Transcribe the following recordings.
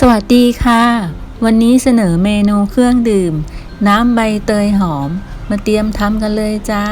สวัสดีค่ะ วันนี้เสนอเมนูเครื่องดื่ม น้ำใบเตยหอม มาเตรียมทำกันเลยจ้า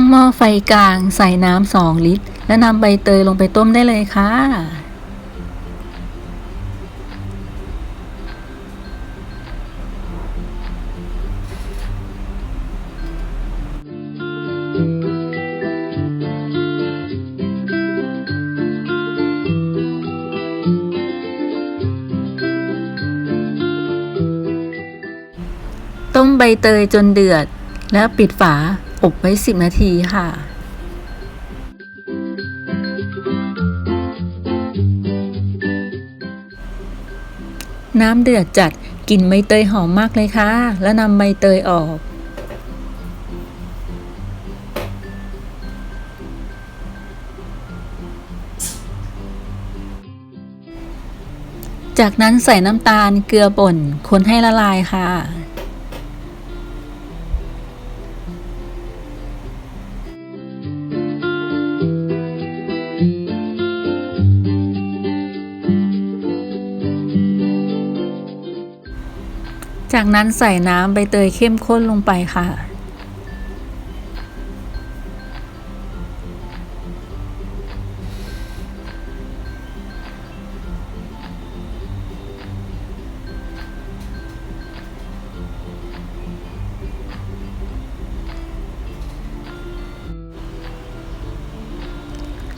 ตั้งหม้อไฟกลาง ใส่น้ำสองลิตร แล้วนำใบเตยลงไปต้มได้เลยค่ะ ต้มใบเตยจนเดือด แล้วปิดฝา อบไว้ 10 นาทีค่ะ น้ำเดือดจัดกลิ่นใบเตยหอมมากเลยค่ะ แล้วนำใบเตยออกจากนั้นใส่น้ำตาลเกลือป่นคนให้ละลายค่ะ จากนั้นใส่น้ำใบเตยเข้มข้นลงไปค่ะ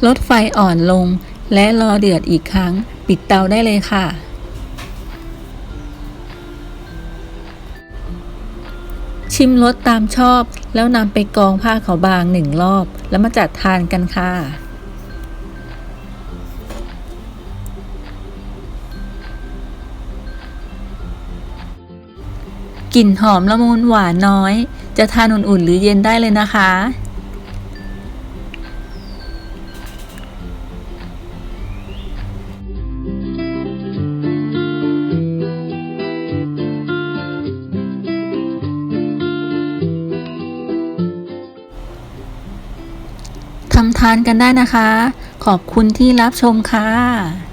ลดไฟอ่อนลงและรอเดือดอีกครั้ง ปิดเตาได้เลยค่ะ ชิมรสตามชอบ แล้วนำไปกองผ้าขาวบางหนึ่งรอบ แล้วมาจัดทานกันค่ะกลิ่นหอมละมุนหวานน้อย จะทานอุ่นๆหรือเย็นได้เลยนะคะ ทำทานกันได้นะคะ ขอบคุณที่รับชมค่ะ